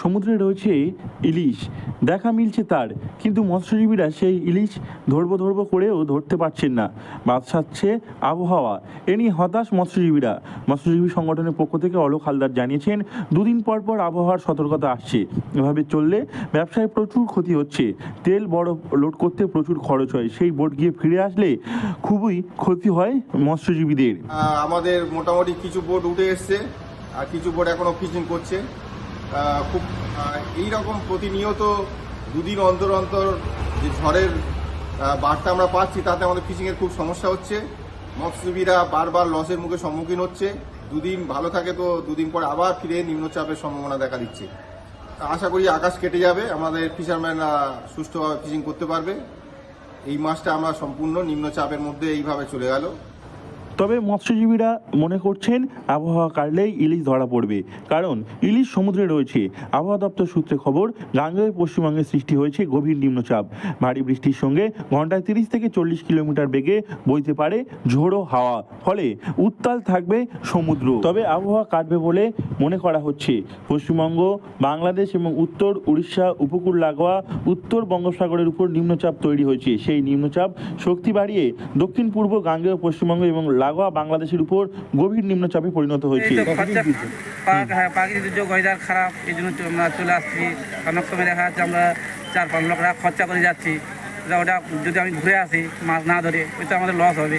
সমুদ্রে রয়েছে ইলিশ। দেখা মিলছে তার, কিন্তু মৎস্যজীবীরা সেই ইলিশ ধরবো ধরবো করেও ধরতে পারছেন না। বাদ সাচ্ছে আবহাওয়া। এ নিয়ে হতাশ মৎস্যজীবীরা। মৎস্যজীবী সংগঠনের পক্ষ থেকে অলোক হালদার জানিয়েছেন, দুদিন পর পর আবহাওয়ার সতর্কতা আসছে। এভাবে চললে ব্যবসায় প্রচুর ক্ষতি হচ্ছে। তেল বড় লোড করতে প্রচুর খরচ হয়। সেই বোট গিয়ে ফিরে আসলে খুবই ক্ষতি হয় মৎস্যজীবীদের। আমাদের মোটামুটি কিছু বোট উঠে এসছে, আর কিছু বোট এখনও ফিচিং করছে। খুব এই রকম প্রতিনিয়ত দুদিন অন্তর অন্তর যে ঝড়ের বার্তা আমরা পাচ্ছি, তাতে আমাদের ফিশিংয়ের খুব সমস্যা হচ্ছে। মৎস্যজীবীরা বারবার লসের মুখে সম্মুখীন হচ্ছে। দুদিন ভালো থাকে তো দুদিন পরে আবার ফিরে নিম্নচাপের সম্ভাবনা দেখা দিচ্ছে। আশা করি আকাশ কেটে যাবে, আমাদের ফিশারম্যানরা সুষ্ঠুভাবে ফিশিং করতে পারবে। এই মাসটা আমরা সম্পূর্ণ নিম্নচাপের মধ্যে এইভাবে চলে গেল। তবে মৎস্যজীবীরা মনে করছেন আবহাওয়া কাটলেই ইলিশ ধরা পড়বে। কারণ ইলিশ সমুদ্রে রয়েছে। আবহাওয়া দপ্তর সূত্রে খবর, গাঙ্গেয় পশ্চিমবঙ্গে সৃষ্টি হয়েছে গভীর নিম্নচাপ। ভারী বৃষ্টির সঙ্গে ঘন্টায় তিরিশ থেকে চল্লিশ কিলোমিটার বেগে বইতে পারে ঝোড়ো হাওয়া। ফলে উত্তাল থাকবে সমুদ্র। তবে আবহাওয়া কাটবে বলে মনে করা হচ্ছে। পশ্চিমবঙ্গ, বাংলাদেশ এবং উত্তর উড়িষ্যা, উপকূল লাগোয়া, উত্তর বঙ্গোপসাগরের উপর নিম্নচাপ তৈরি হয়েছে। সেই নিম্নচাপ শক্তি বাড়িয়ে দক্ষিণ পূর্ব গাঙ্গেয় পশ্চিমবঙ্গ এবং লাগোয়া বাংলাদেশের উপর গভীর নিম্নচাপে পরিণত হয়েছে। হ্যাঁ প্রাকৃতিক দুর্যোগ ওয়েদার খারাপ এই জন্য আমরা চলে আসছি। অনেক সময় দেখা যাচ্ছে আমরা চার পাঁচ টাকা খরচা করে যাচ্ছি। ওটা যদি আমি ঘুরে আসি মাছ না ধরে ওই তো আমাদের লস হবে।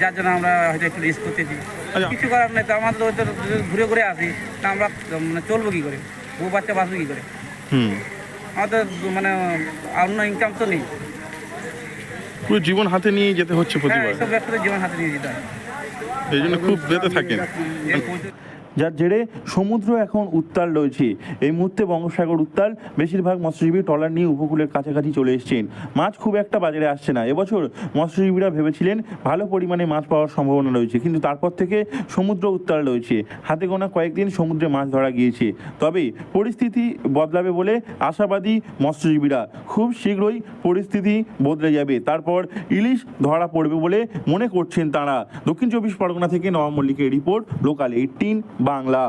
যার জন্য আমরা হয়তো একটু রিস্ক করতেছি আচ্ছা। কিছু করার নেই তো আমাদের ওই তো যদি ঘুরে ঘুরে আসি তা আমরা মানে চলবো কী করে? বউ বাচ্চা বাঁচবো কী করে? হুম। আমাদের মানে অন্য ইনকাম তো নেই। পুরো জীবন হাতে নিয়ে যেতে হচ্ছে হ্যাঁ প্রতিবার। জীবন হাতে নিয়ে যেতে হয়। এই জন্য খুব বেঁধে থাকেন। যার জেরে সমুদ্র এখন উত্তাল রয়েছে। এই মুহূর্তে বঙ্গোপসাগর উত্তাল। বেশিরভাগ মৎস্যজীবী ট্রলার নিয়ে উপকূলের কাছাকাছি চলে এসেছেন। মাছ খুব একটা বাজারে আসছে না। এবছর মৎস্যজীবীরা ভেবেছিলেন ভালো পরিমাণে মাছ পাওয়ার সম্ভাবনা রয়েছে। কিন্তু তারপর থেকে সমুদ্র উত্তাল রয়েছে। হাতে গোনা কয়েকদিন সমুদ্রে মাছ ধরা গিয়েছে। তবে পরিস্থিতি বদলাবে বলে আশাবাদী মৎস্যজীবীরা। খুব শীঘ্রই পরিস্থিতি বদলে যাবে। তারপর ইলিশ ধরা পড়বে বলে মনে করছেন তারা। দক্ষিণ চব্বিশ পরগনা থেকে নবাব মল্লিকের রিপোর্ট, লোকাল এইটিন বাংলা